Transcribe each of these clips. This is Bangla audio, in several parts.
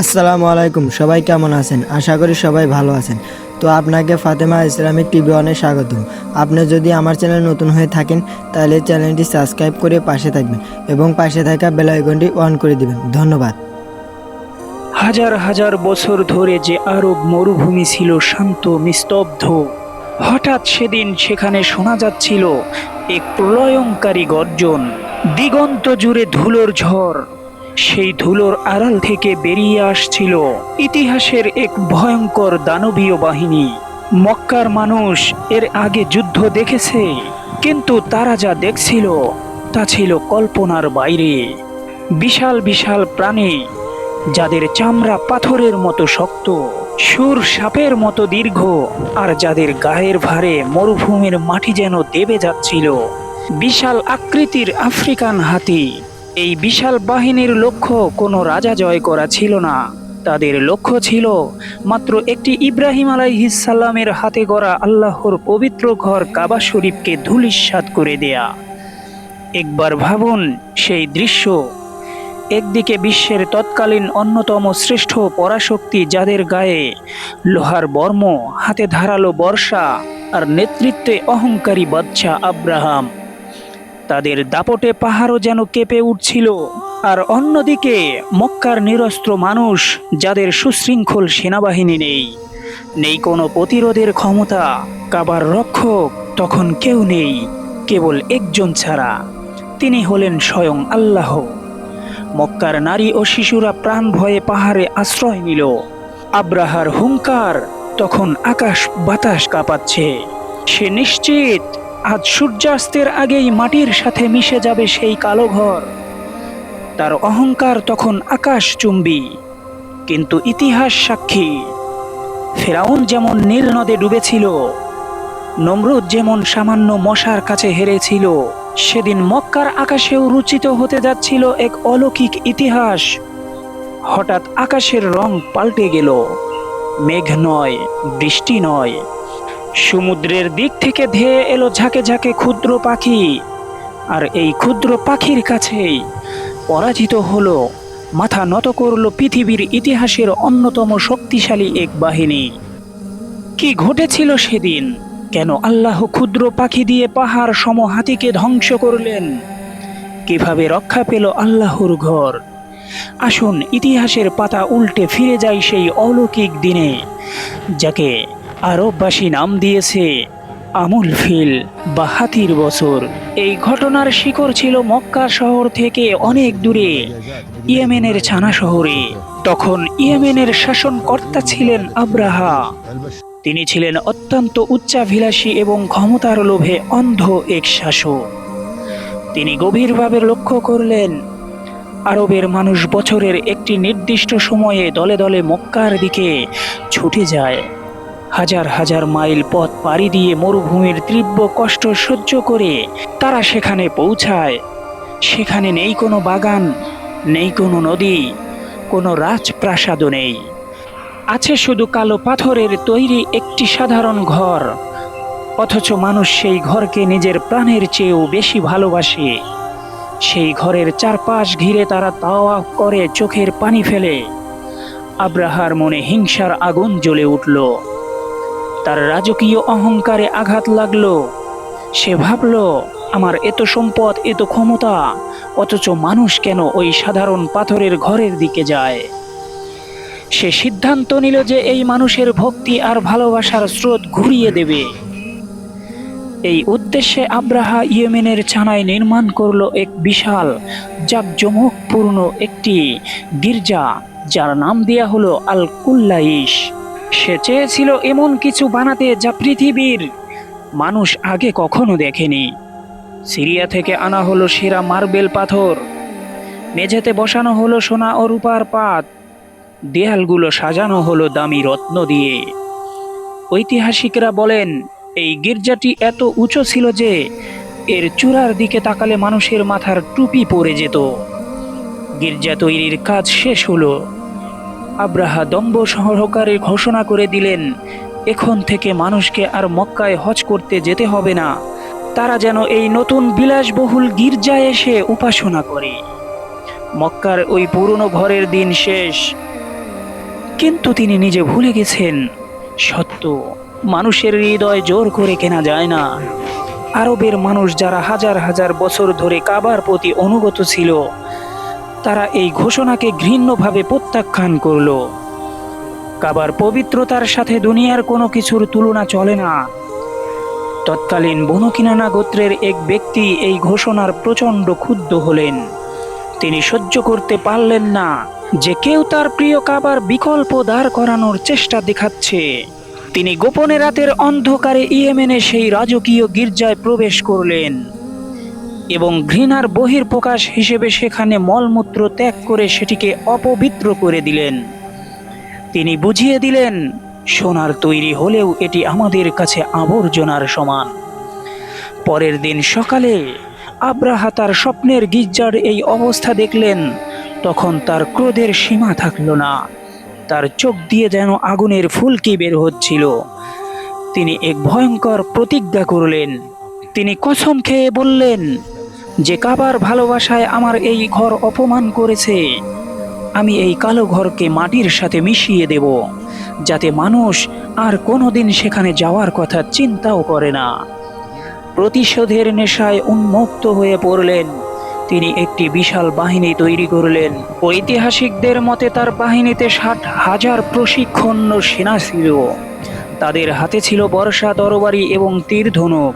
আসসালামু আলাইকুম, সবাই কেমন আছেন? আশা করি সবাই ভালো আছেন। তো আপনাকে ফাতেমা ইসলামিক টিভি অনেক স্বাগতম। আপনি যদি আমার চ্যানেল নতুন হয়ে থাকেন, তাহলে চ্যানেলটি সাবস্ক্রাইব করে পাশে থাকবেন এবং পাশে থাকা বেল আইকনটি অন করে দিবেন। ধন্যবাদ। হাজার হাজার বছর ধরে যে আরব মরুভূমি ছিল শান্ত, নিস্তব্ধ, হঠাৎ সেদিন সেখানে শোনা যাচ্ছিল এক প্রলয়ঙ্কারী গর্জন, দিগন্ত জুড়ে ধুলোর ঝড়। সেই ধুলোর আড়াল থেকে বেরিয়ে আসছিল ইতিহাসের এক ভয়ঙ্কর দানবীয় বাহিনী। মক্কার মানুষ এর আগে যুদ্ধ দেখেছে, কিন্তু তারা যা দেখছিল, তা ছিল কল্পনার বাইরে। বিশাল বিশাল প্রাণী, যাদের চামড়া পাথরের মতো শক্ত, সুর সাপের মতো দীর্ঘ, আর যাদের গায়ের ভারে মরুভূমির মাটি যেন দেবে যাচ্ছিল। বিশাল আকৃতির আফ্রিকান হাতি এই বিশাল বাহিনীর লক্ষ্য কোনো রাজা জয় করা ছিল না। তাদের লক্ষ্য ছিল মাত্র একটি ইব্রাহিম আলাইহিসাল্লামের হাতে গড়া আল্লাহর পবিত্র ঘর কাবা শরীফকে ধুলিস্বাদ করে দেয়া। একবার ভাবুন সেই দৃশ্য। একদিকে বিশ্বের তৎকালীন অন্যতম শ্রেষ্ঠ পরাশক্তি যাদের গায়ে লোহার বর্ম, হাতে ধারালো বর্ষা আর নেতৃত্বে অহংকারী বাদশা আব্রাহাম। তাদের দাপটে পাহাড়ও যেন কেঁপে উঠছিল। আর অন্যদিকে, মক্কার নিরস্ত্র মানুষ যাদের সুশৃঙ্খল সেনাবাহিনী নেই নেই কোনো প্রতিরোধের ক্ষমতা, কাবার রক্ষক তখন কেউ নেই, কেবল একজন ছাড়া। তিনি হলেন স্বয়ং আল্লাহ। মক্কার নারী ও শিশুরা প্রাণ ভয়ে পাহাড়ে আশ্রয় নিল। আব্রাহার হুঙ্কার তখন আকাশ বাতাস কাঁপাচ্ছে। সে নিশ্চিত আজ সূর্যাস্তের আগেই মাটির সাথে মিশে যাবে সেই কালো ঘর। তার অহংকার তখন আকাশ চুম্বি কিন্তু ইতিহাস সাক্ষী, ফেরাউন যেমন নীল নদে ডুবেছিল, নমরুদ যেমন সামান্য মশার কাছে হেরেছিল, সেদিন মক্কার আকাশেও রুচিত হতে যাচ্ছিল এক অলৌকিক ইতিহাস। হঠাৎ আকাশের রং পাল্টে গেল। মেঘ নয়, বৃষ্টি নয় সমুদ্রের দিক থেকে ধেয়ে এলো ঝাঁকে ঝাঁকে ক্ষুদ্র পাখি। আর এই ক্ষুদ্র পাখির কাছেই পরাজিত হলো, মাথা নত করল পৃথিবীর ইতিহাসের অন্যতম শক্তিশালী এক বাহিনী। কি ঘটেছিল সেদিন? কেন আল্লাহ ক্ষুদ্র পাখি দিয়ে পাহাড় সম হাতিকে ধ্বংস করলেন? কীভাবে রক্ষা পেল আল্লাহর ঘর? আসুন ইতিহাসের পাতা উল্টে ফিরে যাই সেই অলৌকিক দিনে, যাকে আরববাসী নাম দিয়েছে আমুল ফিল বা হাতির বছর। এই ঘটনার শিকড় ছিল মক্কা শহর থেকে অনেক দূরে, ইয়েমেনের ছানা শহরে। তখন ইয়েমেনের শাসনকর্তা ছিলেন আব্রাহা। তিনি ছিলেন অত্যন্ত উচ্চাভিলাষী এবং ক্ষমতার লোভে অন্ধ এক শাসক। তিনি গভীরভাবে লক্ষ্য করলেন, আরবের মানুষ বছরের একটি নির্দিষ্ট সময়ে দলে দলে মক্কার দিকে ছুটে যায়। হাজার হাজার মাইল পথ পাড়ি দিয়ে মরুভূমির তীব্র কষ্ট সহ্য করে তারা সেখানে পৌঁছায়। সেখানে নেই কোনো বাগান, নেই কোনো নদী, কোনো রাজপ্রাসাদও নেই। আছে শুধু কালো পাথরের তৈরি একটি সাধারণ ঘর, অথচ মানুষ সেই ঘরকে নিজের প্রাণের চেয়েও বেশি ভালোবাসে। সেই ঘরের চারপাশ ঘিরে তারা তাওয়া করে চোখের পানি ফেলে। আব্রাহার মনে হিংসার আগুন জ্বলে উঠল। তার রাজকীয় অহংকারে আঘাত লাগল। সে ভাবল, আমার এত সম্পদ, এত ক্ষমতা, অথচ মানুষ কেন ওই সাধারণ পাথরের ঘরের দিকে যায়? সে সিদ্ধান্ত নিল যে এই মানুষের ভক্তি আর ভালোবাসার স্রোত ঘুরিয়ে দেবে। এই উদ্দেশ্যে আব্রাহা ইয়েমেনের ছানায় নির্মাণ করল এক বিশাল, জাকজমকপূর্ণ একটি গির্জা, যার নাম দেয়া হলো আল কুল্লাইশ সে চেয়েছিল এমন কিছু বানাতে যা পৃথিবীর মানুষ আগে কখনো দেখেনি। সিরিয়া থেকে আনা হলো সেরা মার্বেল পাথর। মেঝেতে বসানো হলো সোনা ও রূপার পাত। দেয়ালগুলো সাজানো হলো দামি রত্ন দিয়ে। ঐতিহাসিকরা বলেন, এই গির্জাটি এত উঁচু ছিল যে এর চূড়ার দিকে তাকালে মানুষের মাথার টুপি পড়ে যেত। গির্জা তৈরির কাজ শেষ হলো। আব্রাহা দম্ব সহকারে ঘোষণা করে দিলেন, এখন থেকে মানুষকে আর মক্কায় হজ করতে যেতে হবে না। তারা যেন এই নতুন বিলাসবহুল গির্জায় এসে উপাসনা করে। মক্কার ওই পুরনো ঘরের দিন শেষ। কিন্তু তিনি নিজে ভুলে গেছেন, সত্য, মানুষের হৃদয় জোর করে কেনা যায় না। আরবের মানুষ যারা হাজার হাজার বছর ধরে কাবার প্রতি অনুগত ছিল তারা এই ঘোষণাকে ঘৃণ্যভাবে প্রত্যাখ্যান করল। কাবার পবিত্রতার সাথে দুনিয়ার কোনো কিছুর তুলনা চলে না। তৎকালীন বনকিনানা গোত্রের এক ব্যক্তি এই ঘোষণার প্রচণ্ড ক্ষুব্ধ হলেন। তিনি সহ্য করতে পারলেন না যে কেউ তার প্রিয় কাবার বিকল্প দাঁড় করানোর চেষ্টা দেখাচ্ছে। তিনি গোপনে রাতের অন্ধকারে ইয়েমেনে সেই রাজকীয় গির্জায় প্রবেশ করলেন। এবং ঘৃণার বহির প্রকাশ হিসেবে সেখানে মলমূত্র ত্যাগ করে সেটিকে অপবিত্র করে দিলেন। তিনি বুঝিয়ে দিলেন, সোনার তৈরি হলেও এটি আমাদের কাছে আবর্জনার সমান। পরের দিন সকালে আব্রাহা তার স্বপ্নের গির্জার এই অবস্থা দেখলেন, তখন তার ক্রোধের সীমা থাকল না। তার চোখ দিয়ে যেন আগুনের ফুলকি বের হচ্ছিল। তিনি এক ভয়ঙ্কর প্রতিজ্ঞা করলেন। তিনি কসম খেয়ে বললেন যে কাবার ভালোবাসায় আমার এই ঘর অপমান করেছে, আমি এই কালো ঘরকে মাটির সাথে মিশিয়ে দেব, যাতে মানুষ আর কোনোদিন সেখানে যাওয়ার কথা চিন্তাও করে না। প্রতিশোধের নেশায় উন্মুক্ত হয়ে পড়লেন। তিনি একটি বিশাল বাহিনী তৈরি করলেন। ঐতিহাসিকদের মতে তার বাহিনীতে ষাট হাজার প্রশিক্ষণ সেনা ছিল। তাদের হাতে ছিল বর্ষা, তরবারি এবং তীর ধনুক।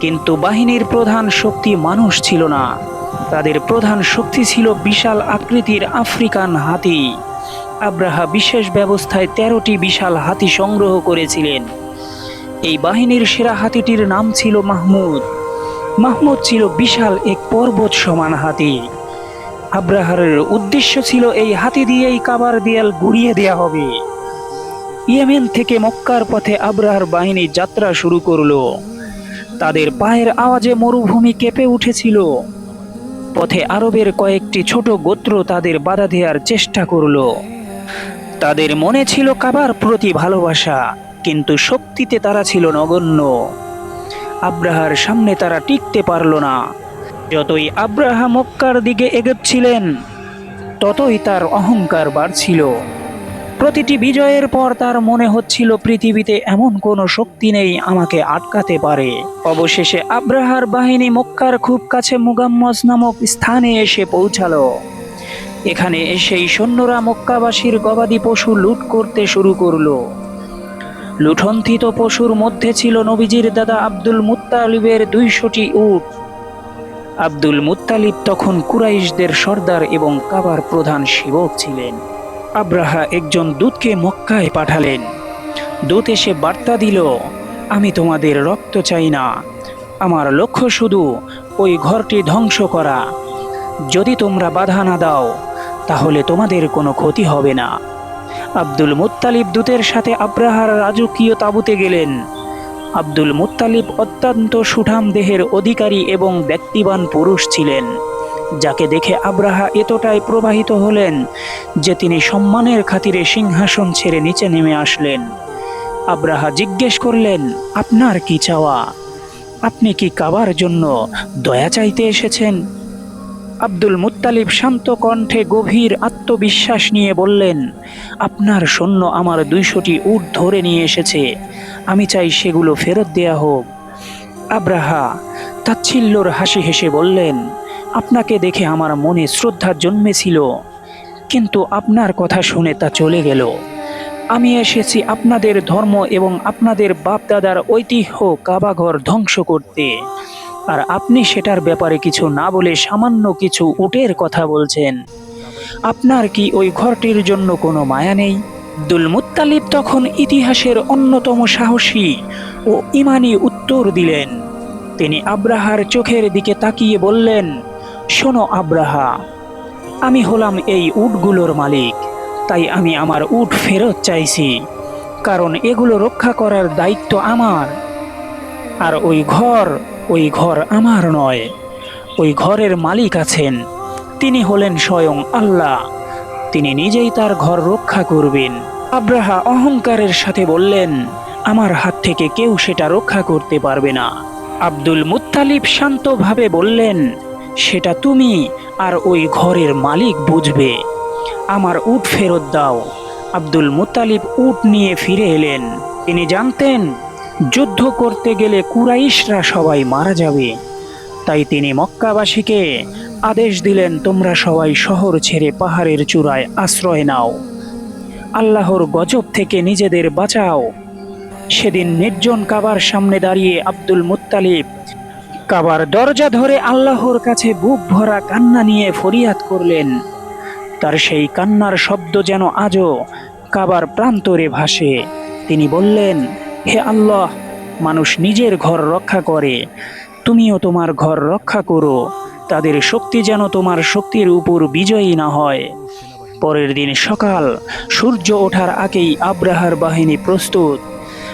কিন্তু বাহিনীর প্রধান শক্তি মানুষ ছিল না। তাদের প্রধান শক্তি ছিল বিশাল আকৃতির আফ্রিকান হাতি। আব্রাহা বিশেষ ব্যবস্থায় তেরোটি বিশাল হাতি সংগ্রহ করেছিলেন। এই বাহিনীর সেরা হাতিটির নাম ছিল মাহমুদ। মাহমুদ ছিল বিশাল এক পর্বত সমান হাতি। আব্রাহারের উদ্দেশ্য ছিল এই হাতি দিয়েই কাবার দেয়াল গুড়িয়ে দেয়া হবে। ইয়েমেন থেকে মক্কার পথে আব্রাহার বাহিনী যাত্রা শুরু করল। তাদের পায়ের আওয়াজে মরুভূমি কেঁপে উঠেছিল। পথে আরবের কয়েকটি ছোট গোত্র তাদের বাধা দেওয়ার চেষ্টা করল। তাদের মনে ছিল কাবার প্রতি ভালোবাসা, কিন্তু শক্তিতে তারা ছিল নগণ্য। আব্রাহার সামনে তারা টিকতে পারল না। যতই আব্রাহা মক্কার দিকে এগোচ্ছিলেন, ততই তার অহংকার বাড়ছিল। প্রতিটি বিজয়ের পর তার মনে হচ্ছিল পৃথিবীতে এমন কোনো শক্তি নেই আমাকে আটকাতে পারে। অবশেষে আব্রাহার বাহিনী মক্কার খুব কাছে মুগাম্মস নামক স্থানে এসে পৌঁছালো। এখানে এসেই সৈন্যরা মক্কাবাসীর গবাদি পশু লুট করতে শুরু করল। লুঠন্থিত পশুর মধ্যে ছিল নবীজির দাদা আব্দুল মুত্তালিবের দুইশোটি উট। আব্দুল মুত্তালিব তখন কুরাইশদের সর্দার এবং কাবার প্রধান সেবক ছিলেন। আব্রাহা একজন দূতকে মক্কায় পাঠালেন। দূত এসে বার্তা দিল, আমি তোমাদের রক্ত চাই না। আমার লক্ষ্য শুধু ওই ঘরটি ধ্বংস করা। যদি তোমরা বাধা না দাও, তাহলে তোমাদের কোনো ক্ষতি হবে না। আব্দুল মুত্তালিব দূতের সাথে আব্রাহার রাজকীয় তাঁবুতে গেলেন। আব্দুল মুত্তালিব অত্যন্ত সুঠাম দেহের অধিকারী এবং ব্যক্তিবান পুরুষ ছিলেন। যাকে দেখে আব্রাহা এতটাই প্রবাহিত হলেন যে তিনি সম্মানের খাতিরে সিংহাসন ছেড়ে নিচে নেমে আসলেন। আব্রাহা জিজ্ঞেস করলেন, আপনার কি চাওয়া? আপনি কি কাবার জন্য দয়া চাইতে এসেছেন? আব্দুল মুত্তালিব শান্ত কণ্ঠে গভীর আত্মবিশ্বাস নিয়ে বললেন, আপনার সৈন্য আমার দুইশোটি উট ধরে নিয়ে এসেছে। আমি চাই সেগুলো ফেরত দেয়া হোক। আব্রাহা তাচ্ছিল্যর হাসি হেসে বললেন আপনাকে দেখে আমার মনে শ্রদ্ধা জন্মেছিল। কিন্তু আপনার কথা শুনে তা চলে গেল। আমি এসেছি আপনাদের ধর্ম এবং আপনাদের বাপদাদার ঐতিহ্য কাবাঘর ধ্বংস করতে। আর আপনি সেটার ব্যাপারে কিছু না বলে সামান্য কিছু উটের কথা বলছেন। আপনার কি ওই ঘরটির জন্য কোনো মায়া নেই? আব্দুল মুত্তালিব তখন ইতিহাসের অন্যতম সাহসী ও ইমানি উত্তর দিলেন। তিনি আব্রাহার চোখের দিকে তাকিয়ে বললেন শোনো আব্রাহা, আমি হলাম এই উটগুলোর মালিক, তাই আমি আমার উট ফেরত চাইছি, কারণ এগুলো রক্ষা করার দায়িত্ব আমার। আর ওই ঘর ওই ঘর আমার নয়, ওই ঘরের মালিক আছেন, তিনি হলেন স্বয়ং আল্লাহ, তিনি নিজেই তার ঘর রক্ষা করবেন। আব্রাহা অহংকারের সাথে বললেন, আমার হাত থেকে কেউ সেটা রক্ষা করতে পারবে না। আব্দুল মুত্তালিব শান্তভাবে বললেন সেটা তুমি আর ওই ঘরের মালিক বুঝবে। আমার উট ফেরত দাও। আব্দুল মুতালিব উট নিয়ে ফিরে এলেন। তিনি জানতেন, যুদ্ধ করতে গেলে কুরাইশরা সবাই মারা যাবে। তাই তিনি মক্কাবাসীকে আদেশ দিলেন, তোমরা সবাই শহর ছেড়ে পাহাড়ের চূড়ায় আশ্রয় নাও। আল্লাহর গজব থেকে নিজেদের বাঁচাও। সেদিন নির্জন কাবার সামনে দাঁড়িয়ে আব্দুল মুত্তালিব কাবার দরজা ধরে আল্লাহর কাছে বুক ভরা কান্না নিয়ে ফরিয়াদ করলেন। তার সেই কান্নার শব্দ যেন আজও কাবার প্রান্তরে ভাসে। তিনি বললেন, হে আল্লাহ, মানুষ নিজের ঘর রক্ষা করে। তুমিও তোমার ঘর রক্ষা করো। তাদের শক্তি যেন তোমার শক্তির উপর বিজয়ী না হয়। পরের দিন সকাল, সূর্য ওঠার আগেই আব্রাহার বাহিনী প্রস্তুত।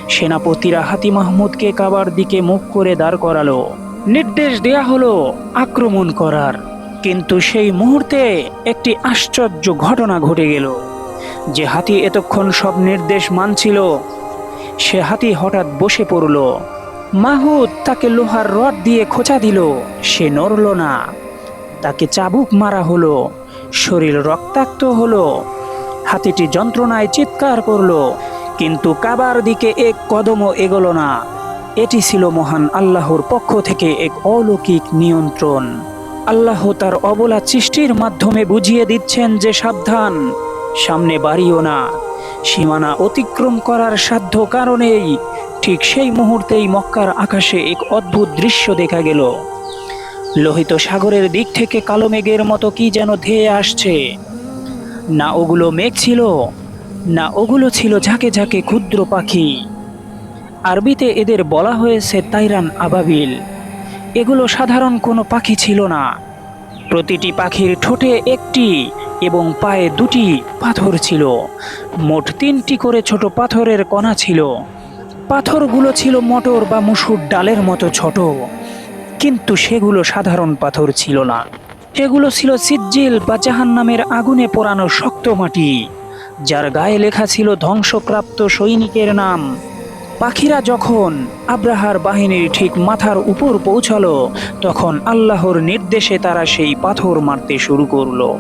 সেনাপতিরা হাতি মাহমুদকে কাবার দিকে মুখ করে দাঁড় করালো। নির্দেশ দেয়া হলো আক্রমণ করার। কিন্তু সেই মুহূর্তে একটি আশ্চর্য ঘটনা ঘটে গেল। যে হাতি এতক্ষণ সব নির্দেশ মানছিল, সে হাতি হঠাৎ বসে পড়ল। মাহুদ তাকে লোহার রড দিয়ে খোঁচা দিল, সে নড়ল না। তাকে চাবুক মারা হলো, শরীর রক্তাক্ত হলো। হাতিটি যন্ত্রণায় চিৎকার করল, কিন্তু কাবার দিকে এক কদমও এগোলো না। এটি ছিল মহান আল্লাহর পক্ষ থেকে এক অলৌকিক নিয়ন্ত্রণ। আল্লাহ তার অবলা সৃষ্টির মাধ্যমে বুঝিয়ে দিচ্ছেন যে সাবধান, সামনে বাড়িও না। সীমানা অতিক্রম করার সাধ্য কারণেই ঠিক সেই মুহূর্তেই মক্কার আকাশে এক অদ্ভুত দৃশ্য দেখা গেল। লোহিত সাগরের দিক থেকে কালো মেঘের মতো কি যেন ধেয়ে আসছে। না ওগুলো মেঘ ছিল, না ওগুলো ছিল ঝাঁকে ঝাঁকে ক্ষুদ্র পাখি। আরবিতে এদের বলা হয়েছে তাইরান আবাবিল। এগুলো সাধারণ কোনো পাখি ছিল না। প্রতিটি পাখির ঠোঁটে একটি এবং পায়ে দুটি পাথর ছিল। মোট তিনটি করে ছোট পাথরের কণা ছিল। পাথরগুলো ছিল মটর বা মুসুর ডালের মতো ছোট। কিন্তু সেগুলো সাধারণ পাথর ছিল না। সেগুলো ছিল সিজ্জিল বা জাহান্নামের আগুনে পোড়ানো শক্ত মাটি, যার গায়ে লেখা ছিল ধ্বংসপ্রাপ্ত সৈনিকের নাম। পাখিরা যখন আব্রাহার বাহিনীর ঠিক মাথার উপর পৌঁছালো, তখন আল্লাহর নির্দেশে তারা সেই পাথর মারতে শুরু করল।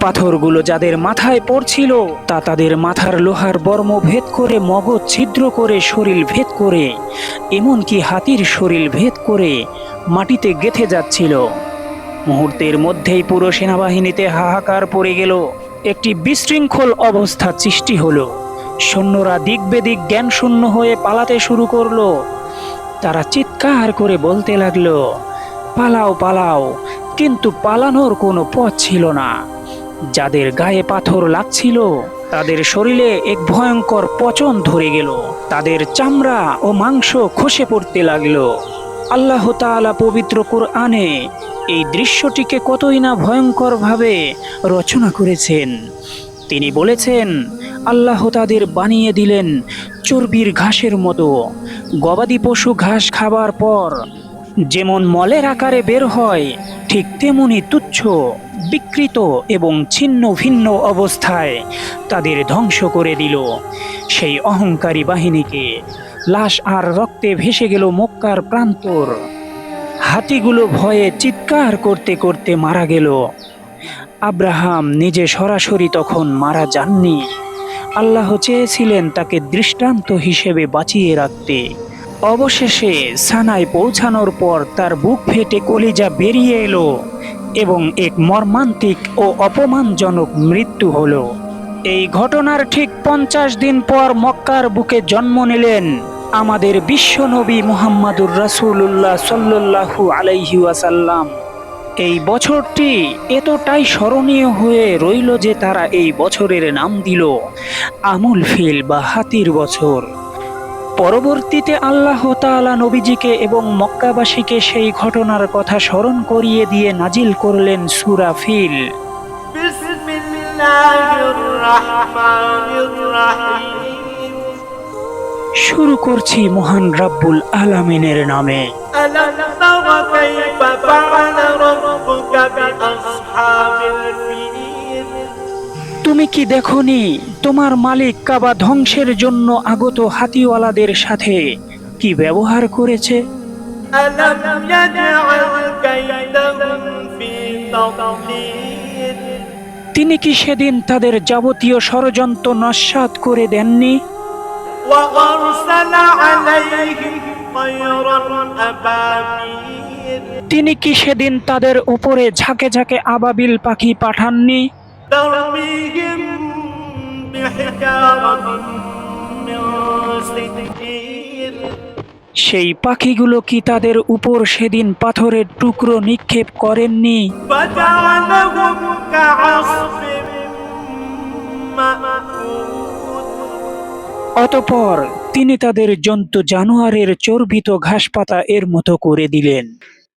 পাথরগুলো যাদের মাথায় পড়ছিল, তা তাদের মাথার লোহার বর্ম ভেদ করে মগজ ছিদ্র করে শরীর ভেদ করে, এমনকি হাতির শরীর ভেদ করে মাটিতে গেথে যাচ্ছিল। মুহূর্তের মধ্যেই পুরো সেনাবাহিনীতে হাহাকার পড়ে গেল। একটি বিশৃঙ্খল অবস্থা সৃষ্টি হলো। সৈন্যরা দিক বেদিক জ্ঞান শূন্য হয়ে পালাতে শুরু করল। তারা চিৎকার করে বলতে লাগল, পালাও পালাও, কিন্তু পালানোর কোনো পথ ছিল না। যাদের গায়ে পাথর লাগছিল, তাদের শরীরে এক ভয়ঙ্কর পচন ধরে গেল। তাদের চামড়া ও মাংস খসে পড়তে লাগল। আল্লাহ তাআলা পবিত্র কোরআনে এই দৃশ্যটিকে কতই না ভয়ঙ্করভাবে রচনা করেছেন। তিনি বলেছেন, আল্লাহ তাদের বানিয়ে দিলেন চর্বির ঘাসের মতো। গবাদি পশু ঘাস খাবার পর যেমন মলের আকারে বের হয়, ঠিক তেমনি তুচ্ছ, বিকৃত এবং ছিন্ন ভিন্ন অবস্থায় তাদের ধ্বংস করে দিল। সেই অহংকারী বাহিনীকে লাশ আর রক্তে ভেসে গেল মক্কার প্রান্তর। হাতিগুলো ভয়ে চিৎকার করতে করতে মারা গেল। আব্রাহাম নিজে সরাসরি তখন মারা যাননি। আল্লাহ চেয়েছিলেন তাকে দৃষ্টান্ত হিসেবে বাঁচিয়ে রাখতে। অবশেষে সানায় পৌঁছানোর পর তার বুক ফেটে কলিজা বেরিয়ে এলো এবং এক মর্মান্তিক ও অপমানজনক মৃত্যু হলো। এই ঘটনার ঠিক পঞ্চাশ দিন পর মক্কার বুকে জন্ম নিলেন আমাদের বিশ্বনবী মুহাম্মাদুর রাসূলুল্লাহ সাল্লাল্লাহু আলাইহি ওয়াসাল্লাম। এই বছরটি এতটাই স্মরণীয় হয়ে রইল যে তারা এই বছরের নাম দিল আমুল ফিল বা হাতির বছর। পরবর্তীতে আল্লাহ তালা নবীজিকে এবং মক্কাবাসীকে সেই ঘটনার কথা স্মরণ করিয়ে দিয়ে নাজিল করলেন সুরা ফিল। শুরু করছি মহান রাব্বুল আলামিনের নামে। ألم تر كيف فعل ربك بأصحاب الفيل তুমি কি দেখনি তোমার মালিক কাবা ধ্বংসের জন্য আগত হাতিওয়ালাদের সাথে কি ব্যবহার করেছে ألم يجعل كيدهم في تضليل তিনি কি সেদিন তাদের যাবতীয় ষড়যন্ত্র নস্বাত করে দেননি وأرسل عليهم طيرا أبابيل তিনি কি সেদিন তাদের উপরে ঝাঁকে ঝাঁকে আবাবিল পাখি পাঠাননি? সেই পাখিগুলো কি তাদের উপর সেদিন পাথরের টুকরো নিক্ষেপ করেননি? মা অতপর তিনি তাদের জন্তু জানোয়ারের চর্বিত ঘাসপাতা এর মতো করে দিলেন।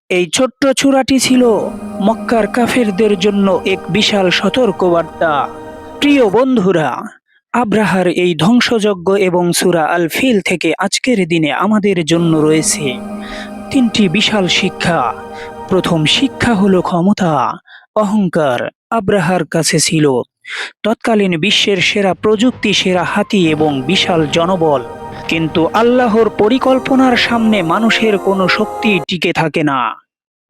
এই ছোট্ট চূড়াটি ছিল মক্কার কাফেরদের জন্য এক বিশাল সতর্কবার্তা। প্রিয় বন্ধুরা, আব্রাহার এই ধ্বংসযজ্ঞ এবং সুরা আল ফিল থেকে আজকের দিনে আমাদের জন্য রয়েছে তিনটি বিশাল শিক্ষা। প্রথম শিক্ষা হলো ক্ষমতা, অহংকার আব্রাহার কাছে ছিল। তৎকালীন বিশ্বের সেরা প্রযুক্তি, সেরা হাতি এবং বিশাল জনবল। কিন্তু আল্লাহর পরিকল্পনার সামনে মানুষের কোনো শক্তি টিকে থাকে না।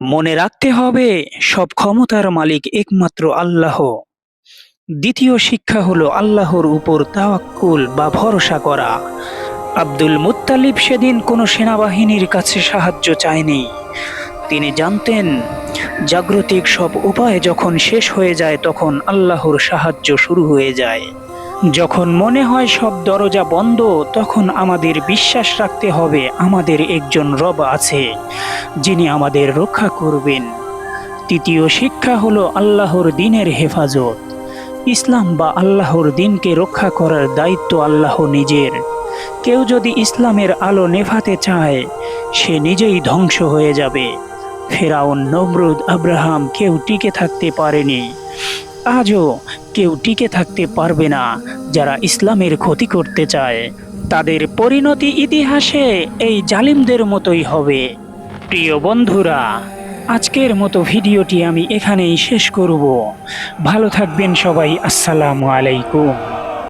মনে রাখতে হবে, সব ক্ষমতার মালিক একমাত্র আল্লাহ। দ্বিতীয় শিক্ষা হলো আল্লাহর উপর তাওয়াক্কুল বা ভরসা করা। আব্দুল মুত্তালিব সেদিন কোনো সেনাবাহিনীর কাছে সাহায্য চায়নি। তিনি জানতেন জাগ্রতিক সব উপায় যখন শেষ হয়ে যায় তখন আল্লাহর সাহায্য শুরু হয়ে যায়। যখন মনে হয় সব দরজা বন্ধ, তখন আমাদের বিশ্বাস রাখতে হবে আমাদের একজন রব আছে, যিনি আমাদের রক্ষা করবেন। তৃতীয় শিক্ষা হলো আল্লাহর দিনের হেফাজত। ইসলাম বা আল্লাহর দিনকে রক্ষা করার দায়িত্ব আল্লাহ নিজের। কেউ যদি ইসলামের আলো নেভাতে চায়, সে নিজেই ধ্বংস হয়ে যাবে। ফেরাউন, নমরুদ, আব্রাহাম কেউ টিকে থাকতে পারেনি। আজও কেউ টিকে থাকতে পারবে না যারা ইসলামের ক্ষতি করতে চায়। তাদের পরিণতি ইতিহাসে এই জালিমদের মতোই হবে। প্রিয় বন্ধুরা, আজকের মতো ভিডিওটি আমি এখানেই শেষ করব। ভালো থাকবেন সবাই, আসসালামু আলাইকুম।